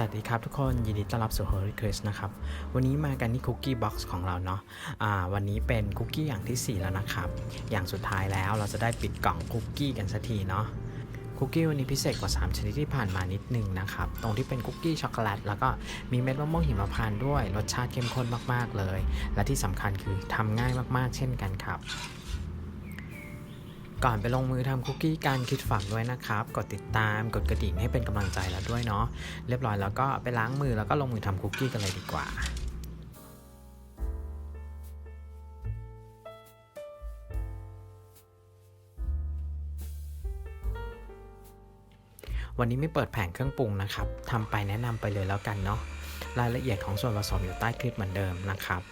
วัสดีครับทุกคนยินดีต้อนรับสู่ Holy c r i s นะครับ วันนี้มากันที่คุกกี้บ็อกซ์ของเราเนาะอ่าวันนี้เป็นคุกกี้อย่างที่ 4 แล้วนะครับ อย่างสุดท้ายแล้วเราจะได้ปิดกล่องคุกกี้กันสักทีเนาะคุกกี้วันนี้พิเศษกว่า 3 ชนิดที่ผ่านมานิดนึงนะครับ ตรงที่เป็นคุกกี้ช็อกโกแลตแล้วก็มีเม็ดมะม่วงหิมพานต์ด้วย รสชาติเข้มข้นมากๆเลย และที่สำคัญคือทำง่ายมากๆ เช่นกันครับ ก่อนไปลงมือทำคุกกี้การคิดฝักด้วยนะครับ กดติดตาม กดกระดิ่งให้เป็นกำลังใจแล้วด้วยเนาะ เรียบร้อยแล้วก็ไปล้างมือแล้วก็ลงมือทำคุกกี้กันเลยดีกว่าวันนี้ไม่เปิดแผงเครื่องปรุงนะครับทำไปแนะนำไปเลยแล้วกันเนาะ รายละเอียดของส่วนผสมอยู่ใต้คลิปเหมือนเดิมนะครับ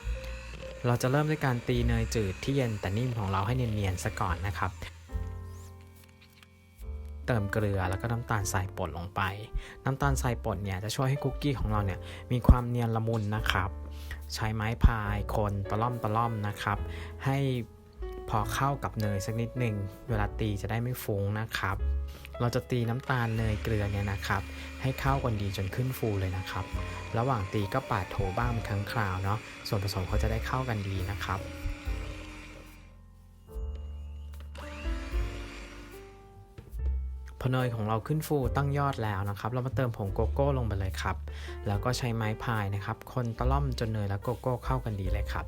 เราจะเริ่มด้วยการตีเนยจืดที่เย็นแต่นิ่มของเราให้เนียนๆซะก่อนนะครับ เติมเกลือแล้วก็น้ำตาลทรายป่นลงไป น้ำตาลทรายป่นเนี่ยจะช่วยให้คุกกี้ของเราเนี่ยมีความเนียนละมุนนะครับ ใช้ไม้พายคนตะล่อมตะล่อมนะครับ ให้พอเข้ากับเนยสักนิดหนึ่งเวลาตีจะได้ไม่ฟุ้งนะครับ เราจะตีน้ำตาลเนยเกลือเนี่ยนะครับ ให้เข้ากันดีจนขึ้นฟูเลยนะครับ ระหว่างตีก็ปาดโถบ้างครั้งคราวเนาะส่วนผสมเขาจะได้เข้ากันดีนะครับ พอเนยของเราขึ้นฟูตั้งยอดแล้วนะครับ เรามาเติมผงโกโก้ลงไปเลยครับ แล้วก็ใช้ไม้พายนะครับ คนตะล่อมจนเนยและโกโก้เข้ากันดีเลยครับ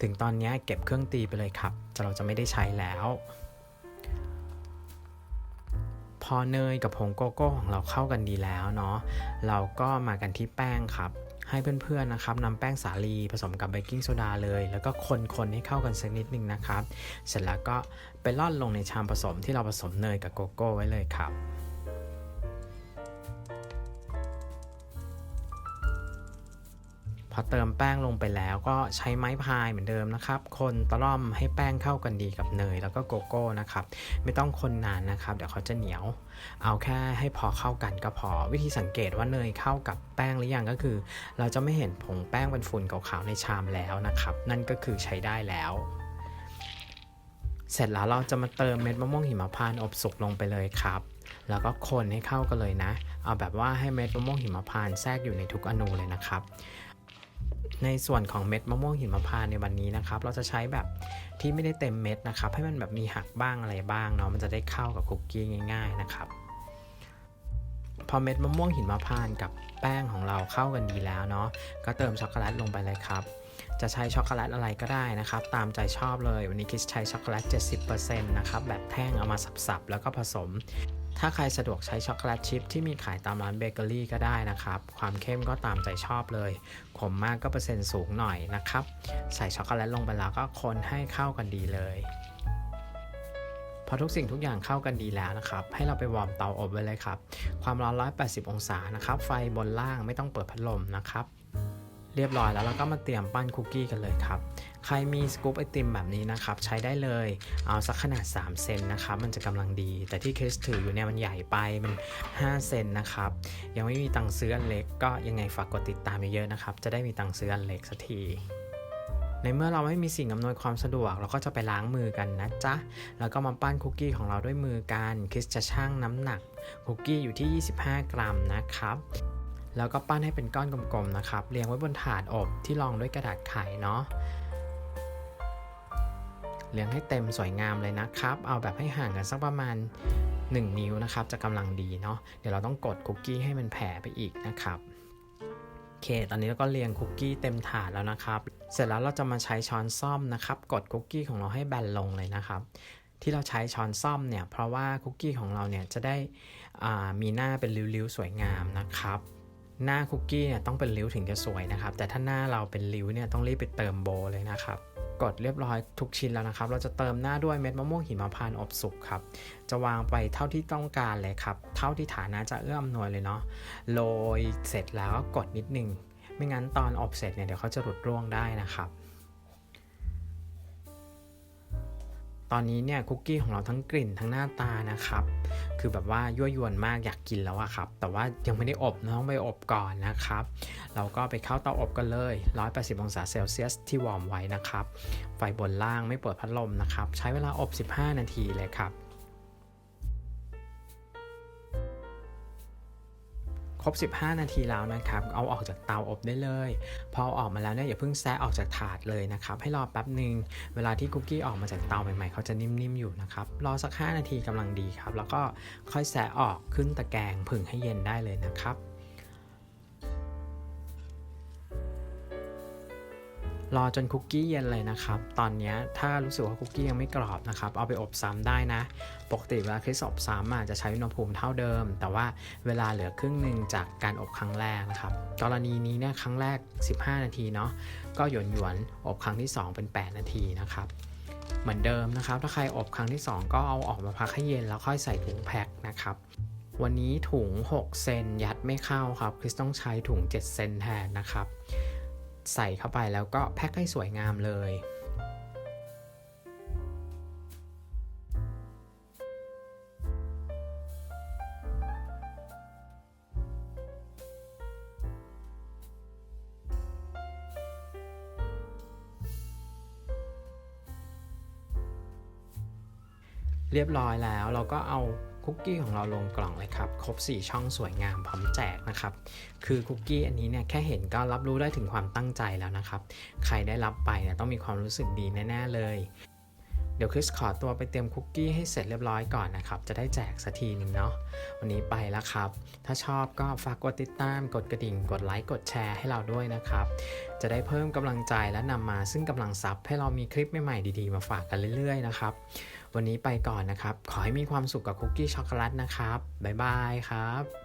ถึงตอนนี้เก็บเครื่องตีไปเลยครับจะเราจะไม่ได้ใช้แล้ว พอเนยกับผงโกโก้ของเราเข้ากันดีแล้วเนาะ เราก็มากันที่แป้งครับ ให้เพื่อนๆนะครับนำแป้งสาลีผสมกับเบกกิ้งโซดาเลย แล้วก็คนๆให้เข้ากันสักนิดนึงนะครับ เสร็จแล้วก็ไปล่อนลงในชามผสมที่เราผสมเนยกับโกโก้ไว้เลยครับ พอเติมแป้งลงไปแล้วก็ใช้ไม้พายเหมือนเดิมนะครับ คนตะล่อมให้แป้งเข้ากันดีกับเนยแล้วก็โกโก้นะครับ ไม่ต้องคนนานนะครับ เดี๋ยวเขาจะเหนียว เอาแค่ให้พอเข้ากันก็พอ วิธีสังเกตว่าเนยเข้ากับแป้งหรือยังก็คือ เราจะไม่เห็นผงแป้งเป็นฝุ่นขาวๆในชามแล้วนะครับ นั่นก็คือใช้ได้แล้วเสร็จแล้วเราจะมาเติมเม็ดมะม่วงหิมพานต์อบสุกลงไปเลยครับ แล้วก็คนให้เข้ากันเลยนะ เอาแบบว่าให้เม็ดมะม่วงหิมพานต์แทรกอยู่ในทุกอนูเลยนะครับ ในส่วนของเม็ดมะม่วงหิมพานต์ในวันนี้นะครับ เราจะใช้แบบที่ไม่ได้เต็มเม็ดนะครับ ให้มันแบบมีหักบ้างอะไรบ้างเนาะมันจะได้เข้ากับคุกกี้ง่าย ๆนะครับ พอเม็ดมะม่วงหิมพานต์กับแป้งของเราเข้ากันดีแล้วเนาะก็เติมช็อกโกแลตลงไปเลยครับ จะใช้ช็อกโกแลตอะไรก็ได้นะครับ ตามใจชอบเลยวันนี้คิดใช้ช็อกโกแลต 70%นะครับแบบแท่งเอามาสับๆแล้วก็ผสม ถ้าใครสะดวกใช้ช็อกโกแลตชิพที่มีขายตามร้านเบเกอรี่ก็ได้นะครับ ความเข้มก็ตามใจชอบเลย ขมมากก็เปอร์เซ็นต์สูงหน่อยนะครับ ใส่ช็อกโกแลตลงไปแล้วก็คนให้เข้ากันดีเลยพอทุกสิ่งทุกอย่างเข้ากันดีแล้วนะครับ ให้เราไปวอร์มเตาอบไว้เลยครับ ความร้อน 180 องศานะครับ ไฟบนล่างไม่ต้องเปิดพัดลมนะครับ เรียบร้อยแล้วเราก็มาเตรียมปั้นคุกกี้กันเลยครับ ใครมีสกู๊ปไอติมแบบนี้นะครับ ใช้ได้เลย เอาสักขนาด 3 เซนนะครับ มันจะกำลังดี แต่ที่คริสถืออยู่เนี่ยมันใหญ่ไป มัน 5 เซนนะครับ ยังไม่มีตังค์ซื้ออันเล็ก ก็ยังไงฝากกดติดตามเยอะๆนะครับ จะได้มีตังค์ซื้ออันเล็กสักทีในเมื่อเราไม่มีสิ่งอำนวยความสะดวก เราก็จะไปล้างมือกันนะจ๊ะ แล้วก็มาปั้นคุกกี้ของเราด้วยมือกัน คริสจะชั่งน้ำหนักคุกกี้อยู่ที่ 25 กรัมนะครับ แล้วก็ปั้นให้เป็นก้อนกลมๆนะครับ เรียงไว้บนถาดอบที่รองด้วยกระดาษไขเนาะเรียงให้เต็มสวยงามเลยนะครับ เอาแบบให้ห่างกันสักประมาณ 1 นิ้วนะครับ จะกำลังดีเนาะ เดี๋ยวเราต้องกดคุกกี้ให้มันแผ่ไปอีกนะครับ โอเค ตอนนี้เราก็เรียงคุกกี้เต็มถาดแล้วนะครับ เสร็จแล้วเราจะมาใช้ช้อนซ่อมนะครับ กดคุกกี้ของเราให้แบนลงเลยนะครับ ที่เราใช้ช้อนซ่อมเนี่ย เพราะว่าคุกกี้ของเราเนี่ยจะได้มีหน้าเป็นริ้วๆสวยงามนะครับ หน้าคุกกี้เนี่ยต้องเป็นริ้วถึงจะสวยนะครับ แต่ถ้าหน้าเราเป็นริ้วเนี่ยต้องรีบไปเติมโบเลยนะครับกดเรียบร้อยทุกชิ้นแล้วนะครับ เราจะเติมหน้าด้วยเม็ดมะม่วงหิมพานต์อบสุกครับ จะวางไปเท่าที่ต้องการเลยครับ เท่าที่ฐานะจะเอื้ออำนวยเลยเนาะ โรยเสร็จแล้วก็กดนิดนึง ไม่งั้นตอนอบเสร็จเนี่ยเดี๋ยวเขาจะหลุดร่วงได้นะครับ ตอนนี้เนี่ยคุกกี้ของเราทั้งกลิ่นทั้งหน้าตานะครับ คือแบบว่ายั่วยวนมากอยากกินแล้วอะครับ แต่ว่ายังไม่ได้อบน้องไปอบก่อนนะครับ เราก็ไปเข้าเตาอบกันเลย 180 องศาเซลเซียสที่วอร์มไว้นะครับ ไฟบนล่างไม่เปิดพัดลมนะครับ ใช้เวลาอบ 15 นาทีเลยครับ ครบ 15 นาทีแล้วนะครับ เอาออกจากเตาอบได้เลยพออออกมาแล้วเนี่ยอย่าเพิ่งแซะออกจากถาดเลยนะครับ ให้รอแป๊บหนึ่งเวลาที่คุกกี้ออกมาจากเตาใหม่ๆ เขาจะนิ่มๆอยู่นะครับ รอสัก 5 นาทีกำลังดีครับ แล้วก็ค่อยแซะออกขึ้นตะแกรงผึ่งให้เย็นได้เลยนะครับ รอจนคุกกี้เย็นเลยนะครับ ตอนนี้ถ้ารู้สึกว่าคุกกี้ยังไม่กรอบนะครับ เอาไปอบซ้ำได้นะ ปกติเวลาคริสอบซ้ำอะจะใช้อุณหภูมิเท่าเดิม แต่ว่าเวลาเหลือครึ่งหนึ่งจากการอบครั้งแรกนะครับ กรณีนี้เนี่ยครั้งแรก 15 นาทีเนาะ ก็หยวนหยวนอบครั้งที่ 2 เป็น 8 นาทีนะครับ เหมือนเดิมนะครับ ถ้าใครอบครั้งที่ 2 ก็เอาออกมาพักให้เย็นแล้วค่อยใส่ถุงแพ็คนะครับวันนี้ถุง 6 เซนยัดไม่เข้าครับ คริสต้องใช้ถุง 7 เซนแทนนะครับ ใส่เข้าไปแล้วก็แพ็คให้สวยงามเลย เรียบร้อยแล้วเราก็เอา คุกกี้ของเราลงกล่องเลยครับ ครบ 4 ช่องสวยงามพร้อมแจกนะครับ คือคุกกี้อันนี้เนี่ยแค่เห็นก็รับรู้ได้ถึงความตั้งใจแล้วนะครับ ใครได้รับไปเนี่ยต้องมีความรู้สึกดีแน่ ๆ เลย เดี๋ยวคริสขอตัวไปเตรียมคุกกี้ให้เสร็จเรียบร้อยก่อนนะครับ จะได้แจกสักทีหนึ่งเนาะ วันนี้ไปแล้วครับ ถ้าชอบก็ฝากกดติดตาม กดกระดิ่ง กดไลค์ กดแชร์ให้เราด้วยนะครับ จะได้เพิ่มกำลังใจและนำมาซึ่งกำลังซับให้เรามีคลิปใหม่ๆดีๆ มาฝากกันเรื่อยๆนะครับ วันนี้ไปก่อนนะครับ ขอให้มีความสุขกับคุกกี้ช็อกโกแลตนะครับ บ๊ายบายครับ